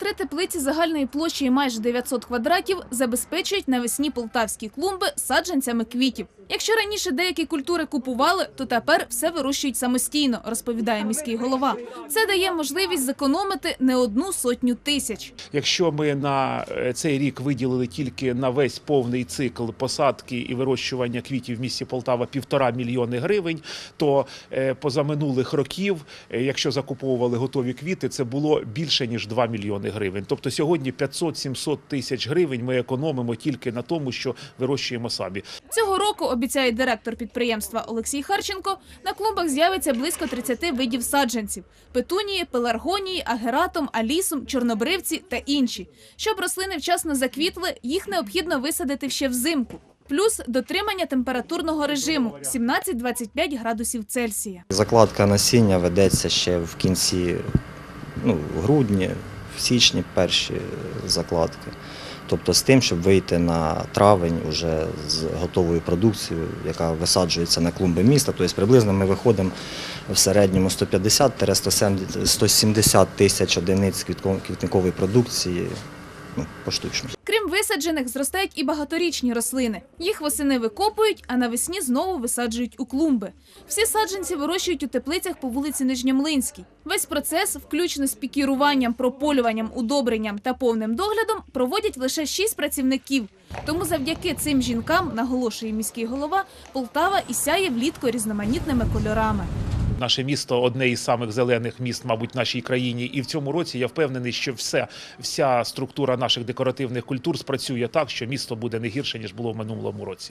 Три теплиці загальної площі майже 900 квадратів забезпечують навесні полтавські клумби саджанцями квітів. Якщо раніше деякі культури купували, то тепер все вирощують самостійно, розповідає міський голова. Це дає можливість зекономити не одну сотню тисяч. Якщо ми на е, цей рік виділили тільки на весь повний цикл посадки і вирощування квітів в місті Полтава півтора мільйони гривень, то е, позаминулих років, е, якщо закуповували готові квіти, це було більше ніж 2 мільйони гривень. Тобто сьогодні 500-700 тисяч гривень ми економимо тільки на тому, що вирощуємо самі. Цього року, обіцяє директор підприємства Олексій Харченко, на клумбах з'явиться близько 30 видів саджанців – петунії, пеларгонії, агератум, алісум, чорнобривці та інші. Щоб рослини вчасно заквітли, їх необхідно висадити ще взимку. Плюс дотримання температурного режиму – 17-25 градусів Цельсія. Закладка насіння ведеться ще в кінці ну, грудні, в січні перші закладки. Тобто з тим, щоб вийти на травень уже з готовою продукцією, яка висаджується на клумби міста. Тобто приблизно ми виходимо в середньому 150-170 тисяч одиниць квітникової продукції ну, поштучно. Висаджених, зростають і багаторічні рослини. Їх восени викопують, а навесні знову висаджують у клумби. Всі саджанці вирощують у теплицях по вулиці Нижньомлинській. Весь процес, включно з пікіруванням, прополюванням, удобренням та повним доглядом, проводять лише шість працівників. Тому завдяки цим жінкам, наголошує міський голова, Полтава і сяє влітку різноманітними кольорами. Наше місто одне із самих зелених міст, мабуть, в нашій країні. І в цьому році я впевнений, що все, вся структура наших декоративних культур спрацює так, що місто буде не гірше ніж було в минулому році.